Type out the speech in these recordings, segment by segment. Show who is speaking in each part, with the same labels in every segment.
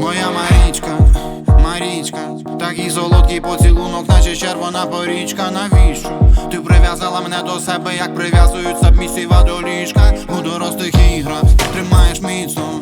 Speaker 1: Моя Марічка, Марічка, такий солодкий поцілунок, наче червона порічка, навіщо? Ти прив'язала мене до себе, як прив'язують сабмісіва до ліжка У дорослих іграх тримаєш міцно.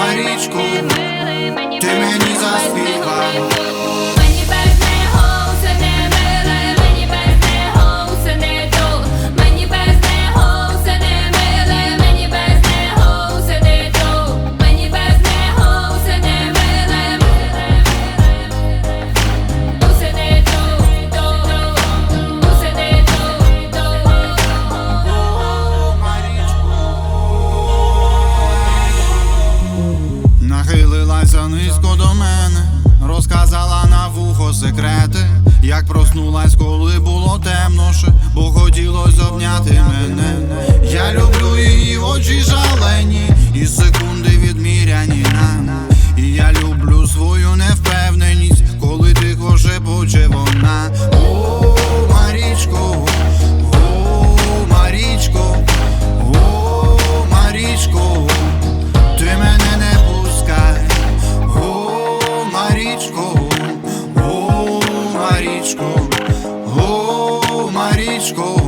Speaker 1: Марічку, ти мені заспівала. Марічко, о, Марічко,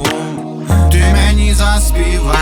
Speaker 1: ти мені заспівай.